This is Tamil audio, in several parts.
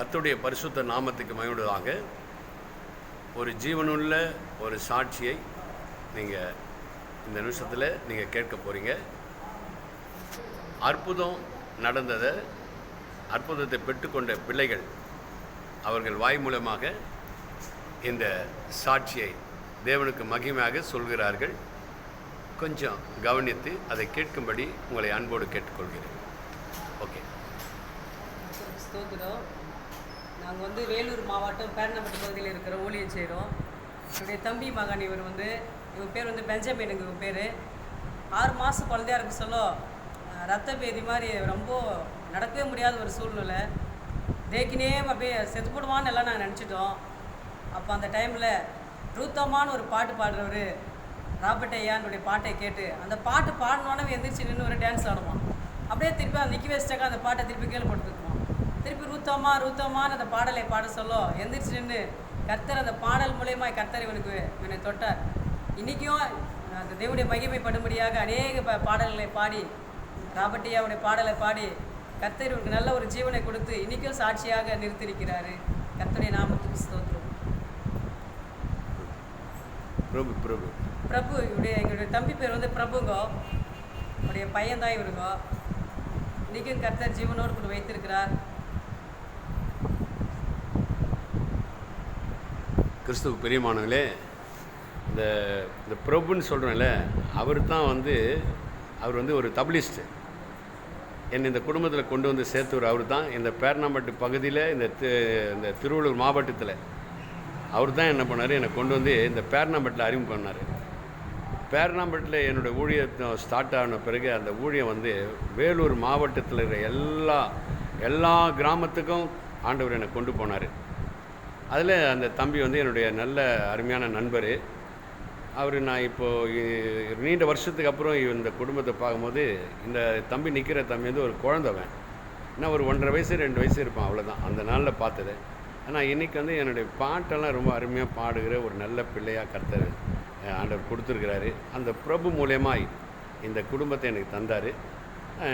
கத்துடைய பரிசுத்த நாமத்துக்கு மகிழ்வதாக ஒரு ஜீவனுள்ள ஒரு சாட்சியை நீங்கள் இந்த நிமிஷத்தில் நீங்கள் கேட்க போகிறீங்க அற்புதம் நடந்ததை அற்புதத்தை பெற்றுக்கொண்ட பிள்ளைகள் அவர்கள் வாய் மூலமாக இந்த சாட்சியை தேவனுக்கு மகிமையாக சொல்கிறார்கள். கொஞ்சம் கவனித்து அதை கேட்கும்படி உங்களை அன்போடு கேட்டுக்கொள்கிறேன். ஓகே. அங்கே நாங்கள் வந்து வேலூர் மாவட்டம் பேரணப்பட்டு பகுதியில் இருக்கிற ஊழியர் செய்கிறோம் என்னுடைய தம்பி மகன் இவர் வந்து இவங்க பேர் வந்து பெஞ்சமின் இவங்க பேர். ஆறு மாதம் குழந்தையா இருக்க சொல்ல. ரத்த பேதி மாதிரி ரொம்ப நடக்கவே முடியாத ஒரு சூழ்நிலை. தேக்கினே அப்படியே செத்து போடுவான்னு எல்லாம் நாங்கள் நினச்சிட்டோம். அப்போ அந்த டைமில் ரூத்தமான ஒரு பாட்டு பாடுறவர் ராபர்ட் ஐயானுடைய பாட்டை கேட்டு அந்த பாட்டு பாடினோன்னே எந்திரிச்சு நின்று ஒரு டான்ஸ் ஆடுவான். அப்படியே திருப்பி அந்த நிற்க வச்சிட்டாக்கா அந்த பாட்டை திருப்பி கீழே திருப்பி ரூத்தமா ரூத்தமான அந்த பாடலை பாட சொல்ல. எந்திரிச்சு நின்று கர்த்தர் அந்த பாடல் மூலயமா கர்த்தர் இவனுக்கு இவனை தொட்டார். இன்றைக்கும் அந்த தேவனுடைய மகிமைப்படும்படியாக அநேக ப பாடல்களை பாடி ராபர்ட்டியாவுடைய பாடலை பாடி கர்த்தர் இவனுக்கு நல்ல ஒரு ஜீவனை கொடுத்து இன்றைக்கும் சாட்சியாக நிறுத்தியிருக்கிறாரு. கர்த்தருடைய நாமத்துக்கு ஸ்தோத்திரம். பிரபு பிரபு. பிரபு இவருடைய எங்களுடைய தம்பி பேர் வந்து பிரபுங்க. அவருடைய பையன்தான் இவருங்க. இன்றைக்கும் கர்த்தர் ஜீவனோடு கூட வைத்திருக்கிறார். கிறிஸ்துவ பெரியமானவங்களே இந்த இந்த பிரபுன்னு சொல்கிறோம்ல அவர் தான் வந்து அவர் வந்து ஒரு தபிலிஸ்ட்டு என்னை இந்த குடும்பத்தில் கொண்டு வந்து சேர்த்தவர் அவர் தான். இந்த பேரணாம்பட்டு பகுதியில் இந்த இந்த திருவள்ளூர் மாவட்டத்தில் அவர் தான் என்ன பண்ணார் என்னை கொண்டு வந்து இந்த பேரணாம்பட்டில் அறிமுகம் பண்ணார். பேரணாம்பட்டில் என்னுடைய ஊழியத்தை ஸ்டார்ட் ஆன பிறகு அந்த ஊழியம் வந்து வேலூர் மாவட்டத்தில் இருக்கிற எல்லா எல்லா கிராமத்துக்கும் ஆண்டவர் என்னை கொண்டு போனார். அதில் அந்த தம்பி வந்து என்னுடைய நல்ல அருமையான நண்பர். அவர் நான் இப்போது நீண்ட வருஷத்துக்கு அப்புறம் இந்த குடும்பத்தை பார்க்கும்போது இந்த தம்பி நிற்கிற தம்பி வந்து ஒரு குழந்தவன் நான் ஒரு ஒன்றரை வயசு ரெண்டு வயசு இருப்பான் அவ்வளோதான் அந்த நாளில் பார்த்தது. ஆனால் இன்றைக்கி வந்து என்னுடைய பாட்டெல்லாம் ரொம்ப அருமையாக பாடுகிற ஒரு நல்ல பிள்ளையாக கர்த்தர் ஆண்டவர் கொடுத்துருக்கிறாரு. அந்த பிரபு மூலயமா இந்த குடும்பத்தை எனக்கு தந்தார்.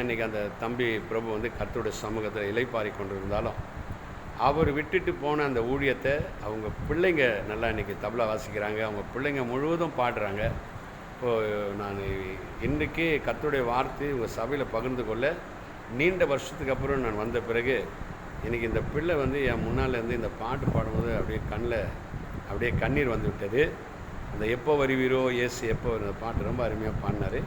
இன்றைக்கி அந்த தம்பி பிரபு வந்து கர்த்தருடைய சமூகத்தில் இலைப்பாரி கொண்டிருந்தாலும் அவர் விட்டுட்டு போன அந்த ஊழியத்தை அவங்க பிள்ளைங்க நல்லா இன்றைக்கி தபலா வாசிக்கிறாங்க. அவங்க பிள்ளைங்க முழுவதும் பாடுறாங்க. இப்போது நான் இன்றைக்கி கத்துடைய வார்த்தை உங்கள் சபையில் பகிர்ந்து கொள்ள நீண்ட வருஷத்துக்கு அப்புறம் நான் வந்த பிறகு இன்றைக்கி இந்த பிள்ளை வந்து என் முன்னால் இருந்து இந்த பாட்டு பாடும்போது அப்படியே கண்ணில் அப்படியே கண்ணீர் வந்து விட்டது. அந்த எப்போ வருவீரோ இயேசு எப்போ வரும் அந்த பாட்டு ரொம்ப அருமையாக பாடினார்.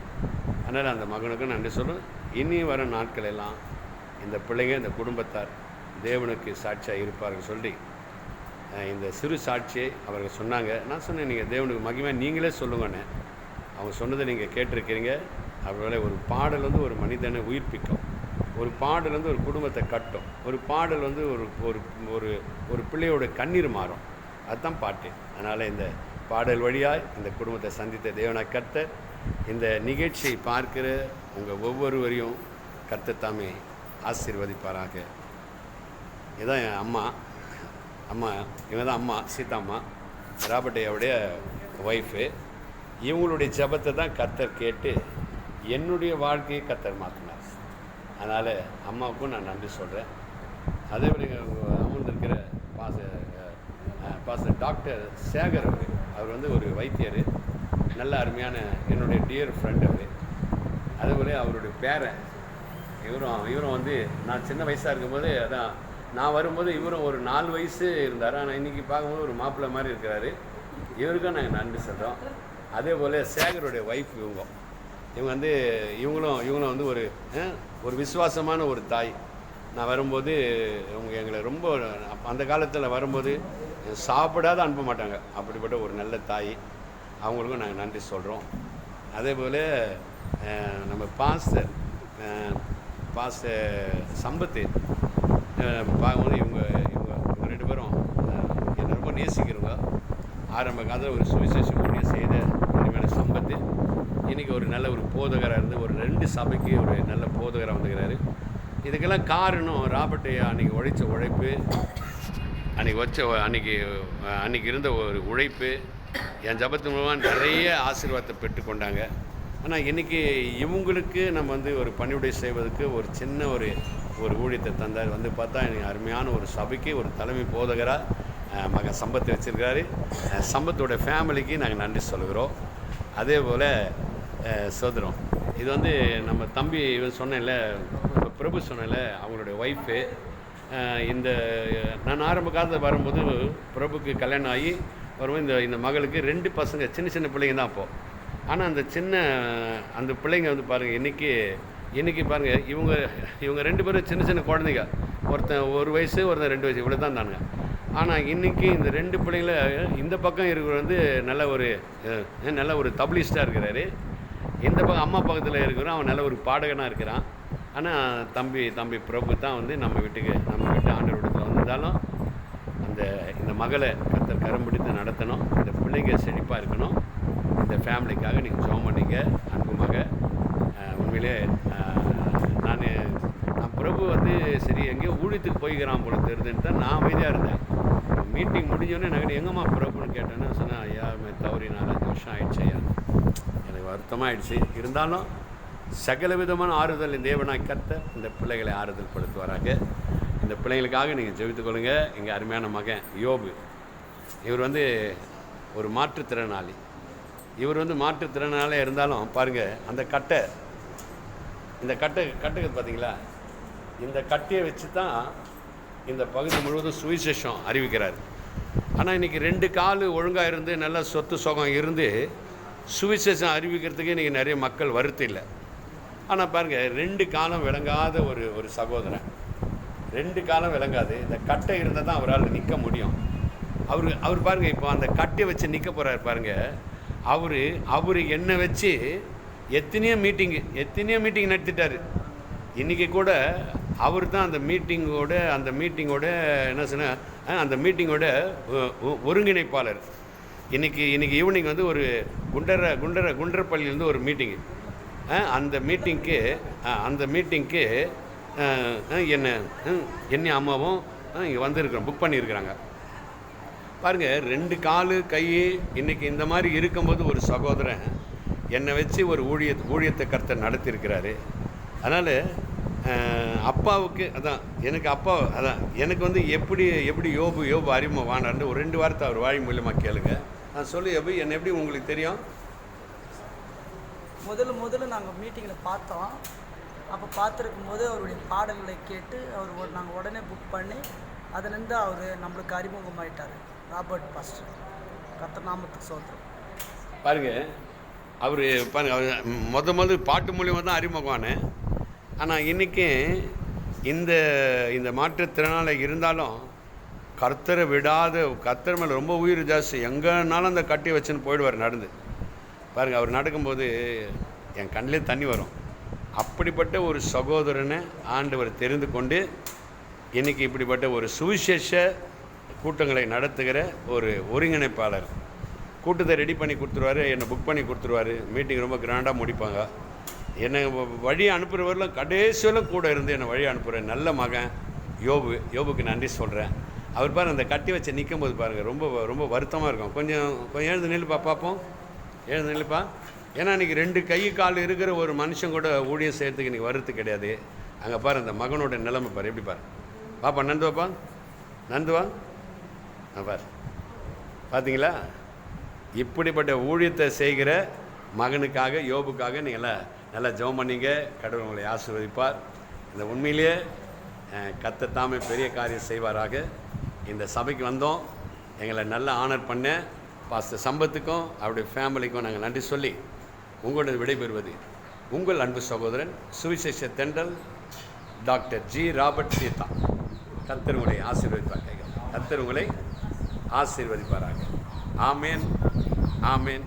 அதனால் அந்த மகனுக்கும் நன்றி சொல்லும் இனி வர நாட்கள் எல்லாம் இந்த பிள்ளைங்க இந்த குடும்பத்தார் தேவனுக்கு சாட்சியாக இருப்பார்கள் சொல்லி இந்த சிறு சாட்சியை அவர்கள் சொன்னாங்க. நான் சொன்னேன் நீங்கள் தேவனுக்கு மகிமை நீங்களே சொல்லுங்கண்ணே அவங்க சொன்னதை நீங்கள் கேட்டிருக்கிறீங்க. அவர்களை ஒரு பாடல் வந்து ஒரு மனிதனை உயிர்ப்பிக்கும். ஒரு பாடல் வந்து ஒரு குடும்பத்தை கட்டும். ஒரு பாடல் வந்து ஒரு ஒரு ஒரு ஒரு பிள்ளையோட கண்ணீர் மாறும். அதுதான் பாட்டு. அதனால் இந்த பாடல் வழியாய் இந்த குடும்பத்தை சந்தித்த தேவனை கத்த இந்த நிகழ்ச்சியை பார்க்கிற உங்கள் ஒவ்வொருவரையும் கர்த்தர் தாமே ஆசீர்வதிப்பாராக. இதுதான் என் அம்மா. அம்மா இவங்க தான் அம்மா சீதாம்மா. ராபர்ட்டையாவுடைய ஒய்ஃபு இவங்களுடைய ஜெபத்தை தான் கத்தர் கேட்டு என்னுடைய வாழ்க்கையை கத்தர் மாற்றினார் அதனால் அம்மாவுக்கும் நான் நன்றி சொல்கிறேன் அதே மாதிரி அமர்ந்திருக்கிற பாச பாச டாக்டர் சேகர் அவர். அவர் வந்து ஒரு வைத்தியர். நல்ல அருமையான என்னுடைய டியர் ஃப்ரெண்ட் அவர். அதேபோல அவருடைய பேரன். இவரும் இவரும் வந்து நான் சின்ன வயசாக இருக்கும்போது அதான் நான் வரும்போது இவரும் ஒரு நாலு வயசு இருந்தார். ஆனால் இன்றைக்கி பார்க்கும்போது ஒரு மாப்பிள்ளை மாதிரி இருக்கிறாரு. இவருக்கும் நாங்கள் நன்றி சொல்கிறோம் அதே போல் சேகருடைய ஒய்ஃப் இவங்க. இவங்க வந்து இவங்களும் இவங்களும் வந்து ஒரு ஒரு விசுவாசமான ஒரு தாய். நான் வரும்போது இவங்க எங்களை ரொம்ப அந்த காலத்தில் வரும்போது சாப்பிடாத அனுப்ப மாட்டாங்க. அப்படிப்பட்ட ஒரு நல்ல தாய். அவங்களுக்கும் நாங்கள் நன்றி சொல்கிறோம் அதே போல் நம்ம பாஸ்டர் பாஸ்டர் சம்பத்து பார்க்கும்போது இவங்க இவங்க இவங்க ரெண்டு பேரும் என்ன என்னை ரொம்ப நேசிக்கிறவங்க. ஆரம்ப காலத்தில் ஒரு சுவிசேஷம் ஊழியம் செய்த அருமையான சம்பத்து இன்றைக்கி ஒரு நல்ல ஒரு போதகராக இருந்து ஒரு ரெண்டு சபைக்கு ஒரு நல்ல போதகராக வந்துக்கிறாரு இதுக்கெல்லாம் காரணம் ராபர்ட் அன்றைக்கி உழைச்ச உழைப்பு அன்றைக்கி வச்ச அன்றைக்கி அன்றைக்கி இருந்த ஒரு உழைப்பு என் ஜபத்து மூலமாக நிறைய ஆசீர்வாதத்தை பெற்றுக்கொண்டாங்க ஆனால் இன்றைக்கி இவங்களுக்கு நம்ம வந்து ஒரு பணிவிடை செய்வதற்கு ஒரு சின்ன ஒரு ஒரு ஊழியத்தை தந்தார். வந்து பார்த்தா எனக்கு அருமையான ஒரு சபைக்கு ஒரு தலைமை போதகராக மகன் சம்பத்தை வச்சுருக்காரு சம்பத்தோட ஃபேமிலிக்கு நாங்கள் நன்றி சொல்கிறோம் அதே போல் சோதரம். இது வந்து நம்ம தம்பி இவன் சொன்னேன்ல பிரபு சொன்னேன்ல அவங்களுடைய ஒய்ஃபு இந்த நான் ஆரம்ப காலத்தில் வரும்போது பிரபுக்கு கல்யாணம் ஆகி வரும்போது இந்த இந்த மகளுக்கு ரெண்டு பசங்க சின்ன சின்ன பிள்ளைங்க தான் அப்போது ஆனால் அந்த சின்ன அந்த பிள்ளைங்க வந்து பாருங்கள் இன்றைக்கி இன்றைக்கி பாருங்கள் இவங்க இவங்க ரெண்டு பேரும் சின்ன சின்ன குழந்தைங்க. ஒருத்தன் ஒரு வயசு ஒருத்தன் ரெண்டு வயசு. இவ்வளோ தான் தானுங்க. ஆனால் இன்றைக்கி இந்த ரெண்டு பிள்ளைங்கள இந்த பக்கம் இருக்கிற வந்து நல்ல ஒரு நல்ல ஒரு தபிலிஸ்டாக இருக்கிறாரு. இந்த பக்கம் அம்மா பக்கத்தில் இருக்கிறோம் அவன் நல்ல ஒரு பாடகனாக இருக்கிறான். ஆனால் தம்பி தம்பி பிரபு தான் வந்து நம்ம வீட்டுக்கு நம்ம வீட்டு ஆண்டவர் விடத்தில் வந்திருந்தாலும் அந்த இந்த மகளை கத்தர் கரம் பிடித்து நடத்தணும். இந்த பிள்ளைங்க செழிப்பாக இருக்கணும். இந்த ஃபேமிலிக்காக நீங்கள் ஜோம் பண்ணிங்க அன்புமாக உண்மையிலே நான் நான் பிரபு வந்து சரி எங்கேயோ ஊழியத்துக்கு போய்க்கிறான் போல தெரியுதுன்னு தான் நான் அமைதியாக இருந்தேன். மீட்டிங் முடிஞ்சோடனே நான் எங்கம்மா பிரபுன்னு கேட்டேன்னு சொன்னேன் ஐயா தவறி நாலஞ்சு வருஷம் ஆயிடுச்சு ஐயா. எனக்கு வருத்தமாயிடுச்சு இருந்தாலும் சகல விதமான ஆறுதல் இந்த தேவனாய் கத்த இந்த பிள்ளைகளை ஆறுதல் படுத்துவாராங்க இந்த பிள்ளைங்களுக்காக நீங்கள் ஜெபித்துக்கொள்ளுங்க எங்கள் அருமையான மகன் யோபு இவர் வந்து ஒரு மாற்றுத்திறனாளி. இவர் வந்து மாற்றுத்திறனாளியாக இருந்தாலும் பாருங்கள் அந்த கட்டை இந்த கட்டை கட்டுக்கு பார்த்தீங்களா இந்த கட்டையை வச்சு தான் இந்த பகுதி முழுவதும் சுவிசேஷம் அறிவிக்கிறார். ஆனால் இன்றைக்கி ரெண்டு கால் ஒழுங்காக இருந்து நல்ல சொத்து சுகம் இருந்து சுவிசேஷம் அறிவிக்கிறதுக்கு இன்றைக்கி நிறைய மக்கள் வருத்தம் இல்லை. ஆனால் பாருங்கள் ரெண்டு காலம் விளங்காத ஒரு ஒரு சகோதரன். ரெண்டு காலம் விளங்காது. இந்த கட்டை இருந்தால் தான் அவரால் நிற்க முடியும். அவர் அவர் பாருங்கள் இப்போ அந்த கட்டை வச்சு நிற்க போகிறார் பாருங்கள் அவர் அவர் என்னை வச்சு எத்தனையோ மீட்டிங்கு எத்தனையோ மீட்டிங் நடத்திட்டார். இன்றைக்கி கூட அவர் தான் அந்த மீட்டிங்கோட அந்த மீட்டிங்கோட என்ன சொன்ன அந்த மீட்டிங்கோட ஒருங்கிணைப்பாளர். இன்றைக்கி இன்றைக்கி ஈவினிங் வந்து ஒரு குண்டர குண்டர குண்டரப்பள்ளியிலேருந்து ஒரு மீட்டிங்கு அந்த மீட்டிங்க்கு அந்த மீட்டிங்க்கு என்ன என்ன அம்மாவும் இங்கே வந்திருக்கிறோம் புக் பண்ணியிருக்கிறாங்க. பாருங்கள் ரெண்டு காலு கை இன்றைக்கி இந்த மாதிரி இருக்கும்போது ஒரு சகோதரன் என்னை வச்சு ஒரு ஊழிய ஊழியத்தை கர்த்தர் நடத்தியிருக்கிறாரு. அதனால் அப்பாவுக்கு அதான் எனக்கு அப்பா அதான் எனக்கு வந்து எப்படி எப்படி யோபு யோபு அறிமுகம் வாண்டான்னு ஒரு ரெண்டு வாரத்தை அவர் வாழி மூலியமாக கேளுங்க. நான் சொல்லு யோபு என்ன எப்படி உங்களுக்கு தெரியும்? முதல்ல முதல்ல நாங்கள் மீட்டிங்கில் பார்த்தோம். அப்போ பார்த்துருக்கும் போது அவருடைய பாடல்களை கேட்டு அவர் நாங்கள் உடனே புக் பண்ணி அதுலேருந்து அவர் நம்மளுக்கு அறிமுகமாயிட்டார். Robert pastor. கத்த நாமத்துக்கு சோத்திரம். பாருங்க அவர் பாருங்க அவர் முத முதல் பாட்டு மூலியமாக தான் அறிமுகமான. ஆனால் இன்றைக்கும் இந்த இந்த மாற்றுத்திறனாளி இருந்தாலும் கர்த்தரை விடாத கர்த்தர் மேலே ரொம்ப உயிர் ஜாஸ்தி. எங்கேனாலும் அந்த கட்டி வச்சுன்னு போயிடுவார் நடந்து. பாருங்க அவர் நடக்கும்போது என் கண்ணிலே தண்ணி வரும். அப்படிப்பட்ட ஒரு சகோதரனை ஆண்டவர் தெரிந்து கொண்டு இன்றைக்கி இப்படிப்பட்ட ஒரு சுவிசேஷ கூட்டங்களை நடத்துகிற ஒரு ஒருங்கிணைப்பாளர். கூட்டத்தை ரெடி பண்ணி கொடுத்துருவாரு என்னை புக் பண்ணி கொடுத்துருவாரு. மீட்டிங் ரொம்ப கிராண்டாக முடிப்பாங்க. என்னை வ- வழி அனுப்புகிறவரில் கடைசியிலும் கூட இருந்து என்னை வழி அனுப்புகிறேன் நல்ல மகன் யோபு யோபுக்கு நன்றி சொல்கிறேன் அவர் பாருங்க அந்த கட்டி வச்சு நிற்கும் போது பாருங்கள் ரொம்ப ரொம்ப வருத்தமாக இருக்கும். கொஞ்சம் கொஞ்சம் எழுந்து நில்லுப்பா பார்ப்போம் எழுந்து நில்லுப்பா. ஏன்னா இன்றைக்கி ரெண்டு கை கால் இருக்கிற ஒரு மனுஷன் கூட ஊழியம் செய்கிறதுக்கு இன்றைக்கி வருத்து கிடையாது. அங்கே பாரு அந்த மகனோட நிலைமை பாரு எப்படி பாரு. பாப்பா நந்துவாப்பா? நந்துவா? பார். பார்த்தீங்களா இப்படிப்பட்ட ஊழியத்தை செய்கிற மகனுக்காக யோபுக்காக நீங்கள் எல்லாம் நல்லா ஜெபம் பண்ணிங்க. கடவுள் உங்களை ஆசீர்வதிப்பார். இந்த உண்மையிலேயே கத்தத்தாமே பெரிய காரியம் செய்வாராக. இந்த சபைக்கு வந்தோம். எங்களை நல்லா ஆனர் பண்ண பாஸ்டர் சம்பத்துக்கும் அவருடைய ஃபேமிலிக்கும் நாங்கள் நன்றி சொல்லி உங்களோட விடைபெறுவது உங்கள் அன்பு சகோதரன் சுவிசேஷ தெண்டல் டாக்டர் ஜி. ராபர்ட் சீதா கத்தர் உங்களை ஆசீர்வதிப்பார்கள் கத்தர் உங்களை ஆசீர்வதிப்பாராக. ஆமேன் ஆமேன்